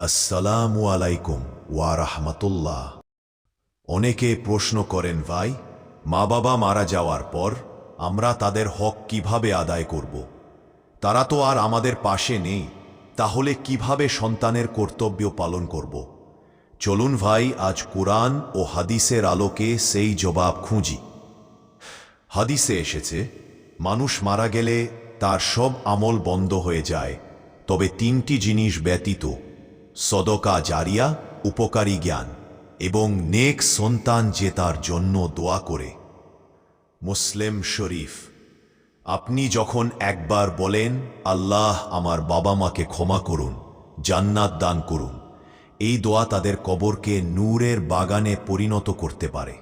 আসসালামু আলাইকুম ওয়া রাহমাতুল্লাহ। অনেকে প্রশ্ন করেন, ভাই, মা বাবা মারা যাওয়ার পর আমরা তাদের হক কীভাবে আদায় করব? তারা তো আর আমাদের পাশে নেই, তাহলে কীভাবে সন্তানের কর্তব্য পালন করব? চলুন ভাই, আজ কোরআন ও হাদিসের আলোকে সেই জবাব খুঁজি। হাদিসে এসেছে, মানুষ মারা গেলে তার সব আমল বন্ধ হয়ে যায়, তবে তিনটি জিনিস ব্যতীত সদকা জারিয়া, উপকারী জ্ঞান এবং নেক সন্তান যে তার জন্য দোয়া করে। মুসলিম শরীফ, আপনি যখন একবার বলেন, আল্লাহ আমার বাবা মাকে ক্ষমা করুন, জান্নাত দান করুন, এই দোয়া তাদের কবরকে নূরের বাগানে পরিণত করতে পারে।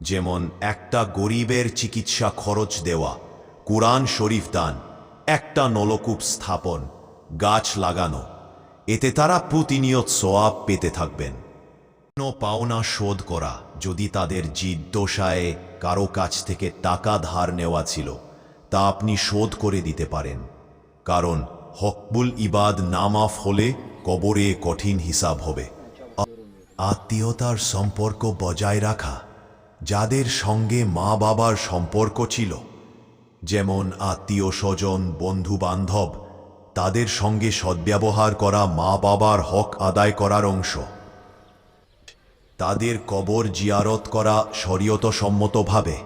যেমন একটা গরিবের চিকিৎসা খরচ দেওয়া, কোরআন শরীফ দান, একটা নলকূপ স্থাপন, গাছ লাগানো এতে তারা প্রতিনিয়ত সোয়াব পেতে থাকবেন। কোনো পাওনা শোধ করা, যদি তাদের জিদ্দোষায় কারও কাছ থেকে টাকা ধার নেওয়া ছিল, তা আপনি শোধ করে দিতে পারেন। কারণ হকবুল ইবাদ নামাফ হলে কবরে কঠিন হিসাব হবে। আত্মীয়তার সম্পর্ক বজায় রাখা, যাদের সঙ্গে মা বাবার সম্পর্ক ছিল, যেমন আত্মীয় স্বজন বন্ধু বান্ধব তাদের সঙ্গে সদ্ব্যবহার করা মা বাবার হক আদায় করার অংশ। তাদের কবর জিয়ারত করা শরীয়তসম্মতভাবে।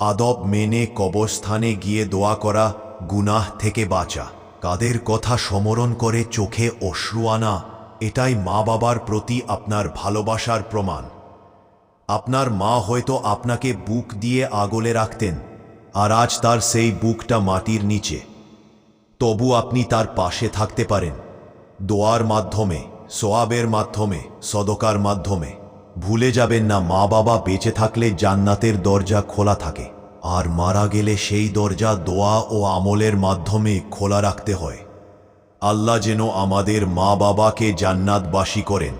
আদব মেনে কবরস্থানে গিয়ে দোয়া করা গুনাহ থেকে বাঁচা। কাদের কথা সমরণ করে চোখে অশ্রু আনা, এটাই মা বাবার প্রতি আপনার ভালোবাসার প্রমাণ। আপনার মা হয়তো আপনাকে বুক দিয়ে আগলে রাখতেন, আর আজ তার সেই বুকটা মাটির নিচে। তবু আপনি তার পাশে থাকতে পারেন। দোয়ার মাধ্যমে, সোয়াবের মাধ্যমে, সদকার মাধ্যমে। ভুলে যাবেন না মা বাবা বেঁচে থাকলে জান্নাতের দরজা খোলা থাকে। আর মারা গেলে সেই দরজা দোয়া ও আমলের মাধ্যমে খোলা রাখতে হয়। আল্লাহ যেন আমাদের মা বাবাকে জান্নাতবাসী করেন।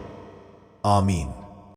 আমিন।